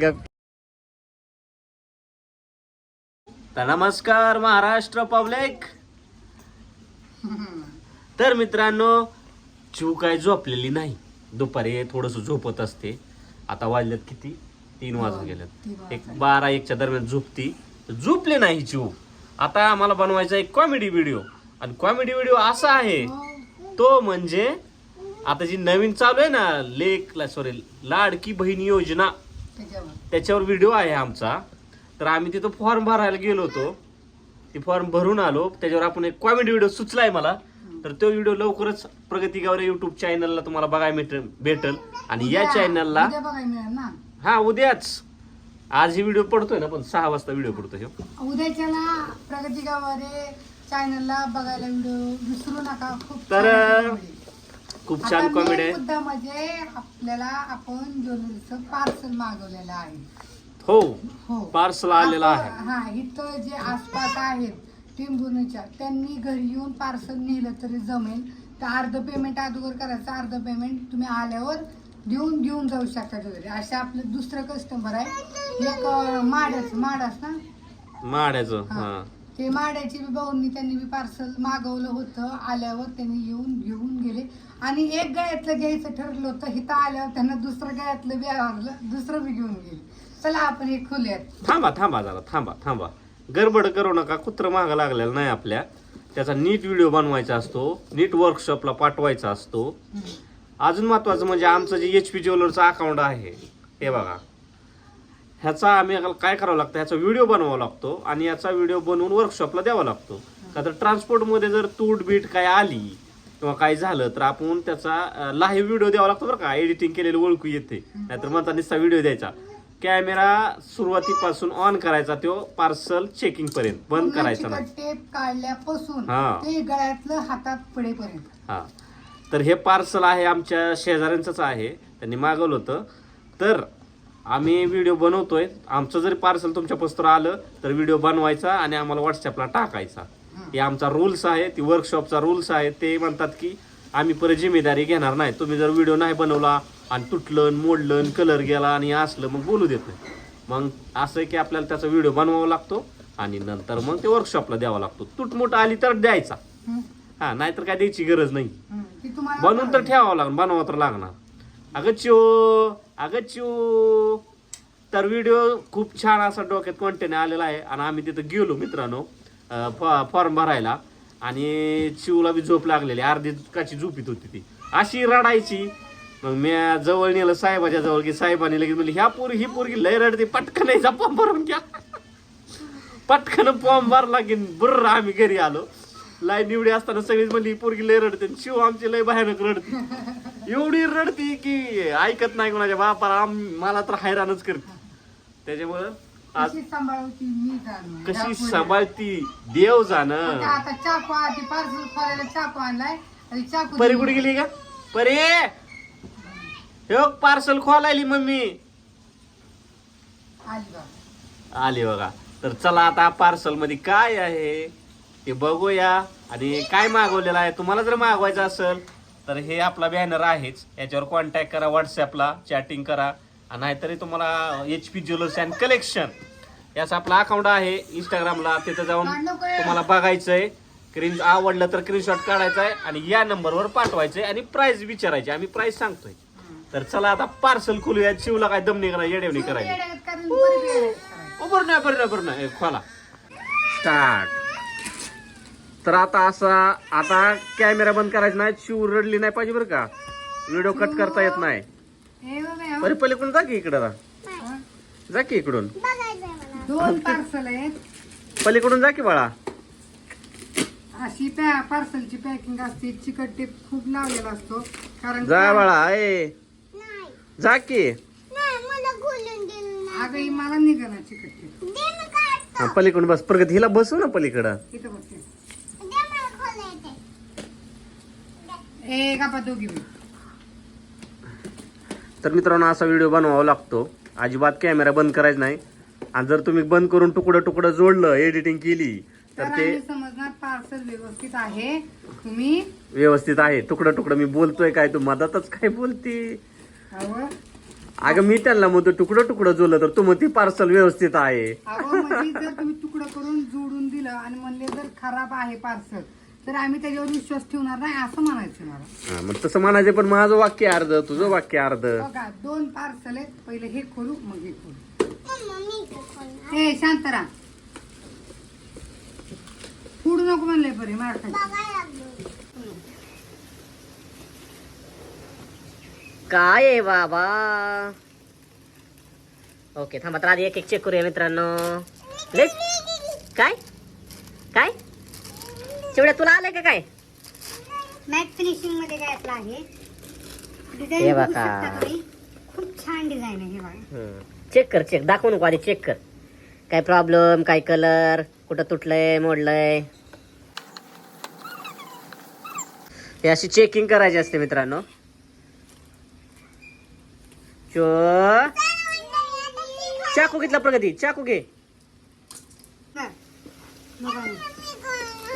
गप. तर नमस्कार महाराष्ट्र पब्लिक तर मित्रांनो चिव काय झोपलेली नाही. दुपारी थोडस झोपत असते. आता वाजल्यात किती? तीन वाजून गेल्यात एक बारा एकच्या दरम्यान झोपती. झोपले नाही चिव आता आम्हाला बनवायचा एक कॉमेडी व्हिडिओ आणि कॉमेडी व्हिडिओ असा आहे. तो म्हणजे आता जी नवीन चालू आहे ना लेख सॉरी लाडकी बहीण योजना. त्याच्यावर व्हिडिओ आहे आमचा. तर आम्ही तिथं फॉर्म भरायला गेलो होतो. ती फॉर्म भरून आलो. त्याच्यावर आपण एक कॉमेडी व्हिडिओ सुचलाय मला. तर तो व्हिडिओ लवकरच प्रगती गावरे युट्यूब चॅनलला तुम्हाला बघायला भेटेल भेटल. आणि या चॅनलला ना? हा उद्याच. आज ही व्हिडिओ पडतोय ना पण सहा वाजता व्हिडिओ पडतोय ह्यो. उद्याच्याला प्रगती गावारे चॅनलला बघायला व्हिडिओ विसरू नका. खूप तर. खूप आता छान कॉमेडी आहे. मुद्दा म्हणजे आपल्याला आपण ज्वेलरीचं पार्सल मागवलेलं आहे. हो हो. पार्सल आलेला आहे. आपण- हा इथं जे आसपास आहेत टिंबुर्णीच्या त्यांनी घरी येऊन पार्सल नेलं तरी जमेल. तर अर्ध पेमेंट अगोदर करायचं अर्ध पेमेंट तुम्ही आल्यावर देऊन घेऊन जाऊ शकता ज्वेलरी असे आपलं दुसरं कस्टमर आहे. एक अं, माड्याचं माडास ना? माड्याचं हा. हा. ते माड्याची बी भाऊंनी त्यांनी बी पार्सल मागवलं होतं. आल्यावर त्यांनी येऊन घेऊन गेले. आणि एक गळ्यातलं घ्यायचं ठरलं होतं हिथं आल्यावर त्यांना दुसरं गळ्यातलं बी आवडलं दुसरं बी घेऊन गेली. चला आपण हे खोलूयात. थांबा थांबा जरा थांबा थांबा. गडबड करू नका कुत्र मागं लागलेला नाही आपल्या. त्याचा नीट व्हिडिओ बनवायचा असतो नीट वर्कशॉपला पाठवायचा असतो. अजून महत्वाचं म्हणजे आमचं जे एच पी ज्वेलरचं अकाउंट आहे हे बघा. ह्याचा आम्ही काय करावं लागतं ह्याचा व्हिडिओ बनवावा लागतो आणि याचा व्हिडिओ बनवून वर्कशॉपला द्यावा लागतो. का तर ट्रान्सपोर्टमध्ये जर तूट बीट काय आली किंवा काय झालं तर आपण त्याचा लाईव्ह व्हिडिओ द्यावा लागतो बरं का? एडिटिंग केलेलं ओळखू येते. नाहीतर म्हणता नुसता व्हिडिओ द्यायचा. कॅमेरा सुरुवातीपासून ऑन करायचा तो पार्सल चेकिंग पर्यंत. बंद करायचा नाही. टेप काढल्यापासून हा. ते गळ्यातलं हातात पडेपर्यंत हा. तर हे पार्सल आहे आमच्या शेजाऱ्यांचंच आहे. त्यांनी मागवलं होतं. तर आम्ही व्हिडिओ बनवतोय. आमचं जरी पार्सल तुमच्या पस्तर आलं तर व्हिडिओ बनवायचा आणि आम्हाला व्हॉट्सअपला टाकायचा. हे आमचा रूल्स आहे ती वर्कशॉपचा रूल्स आहे. ते म्हणतात की आम्ही परत जिम्मेदारी घेणार नाही. तुम्ही जर व्हिडिओ नाही बनवला आणि तुटलं मोडलं कलर गेला आणि असलं मग बोलू देत नाही. मग असं आहे की आपल्याला त्याचा व्हिडिओ बनवावा लागतो आणि नंतर मग ते वर्कशॉपला द्यावा लागतो. तुटमुट आली तर द्यायचा. हं, नाहीतर काय द्यायची गरज नाही. बनवून तर ठेवावं लागणार बनवावं तर लागणार. अगं चिओ अगं चिओ. तर व्हिडिओ खूप छान असा डोक्यात कॉन्टेंट आलेला आहे आणि आम्ही तिथं गेलो मित्रांनो. फॉ- फॉर्म भरायला आणि चिवला बी झोप लागलेली अर्धी काची झोपीत होती ती. अशी रडायची. मग मी जवळ नेलं साहेबाच्या जवळ की साहेबाने लगेच म्हणलं ह्या पोरी ही पोरगी लय रडते पटकन यायचा फॉर्म भरून घ्या. पटकन फॉर्म भरला की बरं आम्ही घरी आलो. लाईन निवडी असताना सगळीच म्हणली ही पोरगी लय रडते आणि शिव आमची लय भयानक रडते. एवढी रडती की ऐकत नाही कोणाच्या बापाला आम- मला तर हैराणच करते. त्याच्यामुळं आज कशी सांभाळवती मी जाणं? कशी ह्या पोरी. सांभाळती? देव जाणं. आता चाकू आधी पार्सल खोलायला चाकू आणलाय? आणि चाकू परी कुठे गेली का? परी! हे पार्सल खोलायली मम्मी. आली बघा. आली बघा. तर चला आता पार्सलमध्ये काय आहे ते बघूया. आणि काय मागवलेलं आहे? तुम्हाला जर मागवायचं असेल तर हे आपला बॅनर आहेच. याच्यावर कॉन्टॅक्ट करा व्हॉट्सअपला चॅटिंग करा. आणि नाहीतरी तुम्हाला H P jewellers and collection याचा आपला अकाउंट आहे इंस्टाग्रामला तिथं जाऊन तुम्हाला बघायचंय. स्क्रीन आवडलं तर स्क्रीनशॉट काढायचा आहे आणि या नंबरवर पाठवायचंय आणि प्राइस विचारायची. आम्ही प्राइस सांगतोय. तर चला आता पार्सल खोलूया शिवला काय दमणी करा येडेवणी करायची. करून करायची. बरं नाही बरं बरं नाही. खोला. स्टार्ट तर आता असा आता कॅमेरा बंद करायचा नाही. शिव रडली नाही पाहिजे बरं का. व्हिडिओ कट करता येत नाही. हे बघा, हे बरे पलीकडून जा की इकडं. जा. की इकडून. दोन पार्सल आहेत. पलीकडून जा की बाळा. अशी पॅ पार्सलची पॅकिंग असते. चिकट टेप खूप लावलेला असतो. कारण जा बाळा ए. जा की. अगं ही मला निघाला चिकट टेप हा, पलीकडून बस. प्रगती हिला बसू ना पलीकडं. इथं बघते ए का दोघी तर मित्रांनो असा व्हिडिओ बनवावा लागतो. अजिबात कॅमेरा बंद करायचा नाही. आणि जर तुम्ही बंद करून तुकडं तुकडं जोडलं एडिटिंग केली तर ते समजणार पार्सल व्यवस्थित आहे. तुम्ही व्यवस्थित आहे. तुकडं तुकडं मी बोलतोय काय तू मधातच काय बोलती? अगं मी त्यांना म्हणतो तुकडं तुकडं जोडलं तर तू मग ती पार्सल व्यवस्थित आहे. म्हणजे जर तुम्ही तुकडं करून जोडून दिलं आणि म्हणले जर खराब आहे पार्सल तर आम्ही त्याच्यावर विश्वास ठेवणार नाही असं म्हणायचं मला. हा, मग तसं म्हणायचे पण माझं वाक्य अर्ध तुझं वाक्य अर्ध. बघा दोन पार्सल आहेत पहिले हे खोलू मग हे खोलू. हे शांतरा पुढू नको म्हणले बरे मार खायची. काय आहे बाबा? ओके थांबा तर आधी एक एक चेक करूया मित्रांनो. लेट काय? काय? चिवड्या तुला आलंय का काय? मॅट फिनिशिंगमध्ये काय असलं आहे? हे डिझाईन बघू बघा. शकता तुम्ही. खूप छान डिझाईन आहे हे बघा. चेक कर चेक दाखवू नको आधी चेक कर. काय प्रॉब्लेम काय कलर कुठं तुटलंय मोडलंय? हे अशी चेकिंग करायची असते मित्रांनो. चो. चाकू घेतला प्रगती चाकू घे. बघा. ना.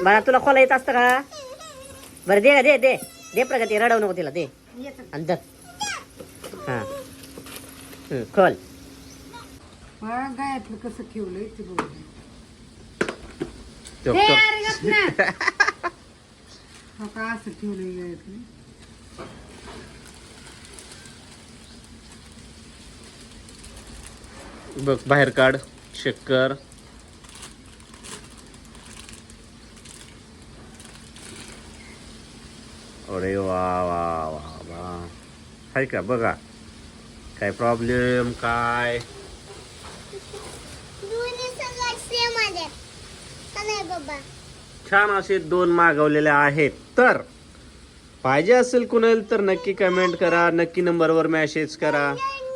बाळा तुला खोला येत असतं का? बरं दे दे दे. दे प्रगती रडवू नको तिला दे. आणि. हा. हम्म, खोल. गायातलं कसं ठेवलंय ते बघू हे. हो का असं ठेवलंय गायातलं बघ बाहेर काढ. चेक कर. अरे वा वा वा वा आहे का बघा काय प्रॉब्लेम काय दोन्ही सगळं सेम आहे का नाही बाबा छान असे दोन मागवलेले आहेत. तर पाहिजे असेल कुणाला तर नक्की कमेंट करा नक्की नंबरवर मेसेज करा.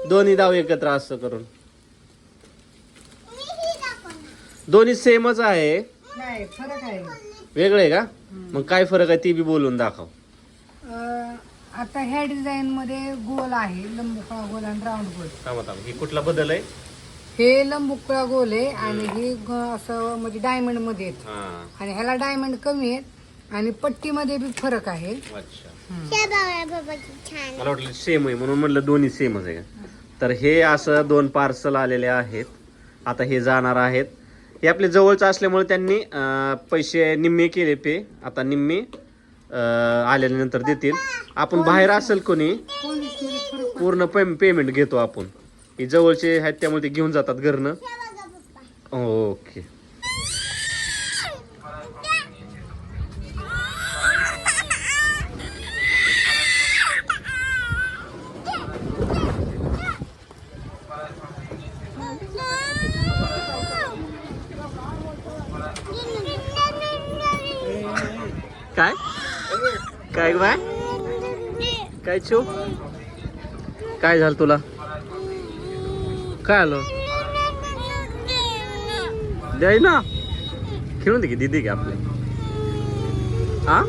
दोन्ही दाव एकत्र असं करून. दोन्ही सेमच आहे. नाही फरक आहे. वेगळे का? मग काय फरक आहे ती बी बोलून दाखव. आता ह्या डिझाईन मध्ये गोल आहे लंबुकळा गोल आणि राऊंड गोल. थांबा थांबा. ही कुठला बदल आहे? हे लंबुकळा गोल आहे आणि हे ग- असं म्हणजे डायमंडमध्ये आहेत. हा. आणि ह्याला डायमंड कमी आहेत आणि पट्टीमध्ये बी फरक आहे. अच्छा. त्या बाबा बाबाची छान मला वाटलं सेम आहे म्हणून म्हटलं दोन्ही सेमच आहे. का तर हे असं दोन पार्सल आलेले आहेत. आता हे जाणार आहेत. हे आपले जवळचं असल्यामुळे त्यांनी अं, पैसे निम्मे केले पे. आता निम्मे अं, आल्यानंतर देतील. आपण बाहेर असेल कोणी पूर्ण पे पेमेंट घेतो आपण. हे जवळचे आहेत त्यामुळे ते घेऊन जातात घरनं. ओके काय? काय बाय काय छू काय झालं तुला? काय आलं? द्याय ना. खेळून दे की दिदी की आपले. हा?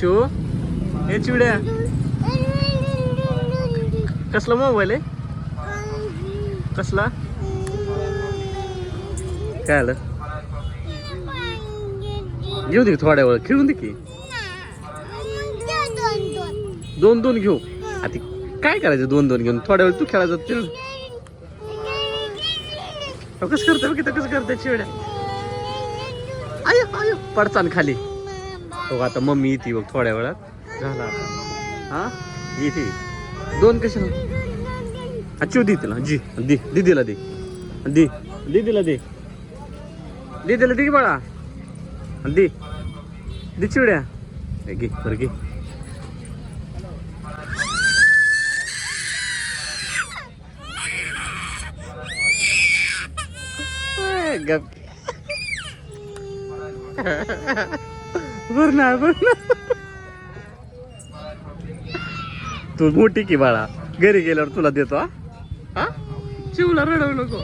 शो हे चिवड्या. कसला मोबाईल आहे? कसला? काय आलं? घेऊ दे थोड्या वेळ खेळून दे की. दोन दोन घेऊ. आता काय करायचं दोन दोन घेऊन? थोड्या वेळ तू खेळायचं ते. अहो, कसं की बघ कसं करते चिवड्या? आय आय पडचान खाली. हो आता मम्मी येते बघ थोड्या वेळात. झाला हा? येते. दोन कशा चिव दे तिला. जी दे दीदीला दे. दे दीदीला दे. दीदीला दे की बाळा. दे. दे चिवड्या. घे बरं घे. गप. बर ना. तू मोठी की बाळा. घरी गेल्यावर तुला देतो हा? हा? चिवला रडवू नको.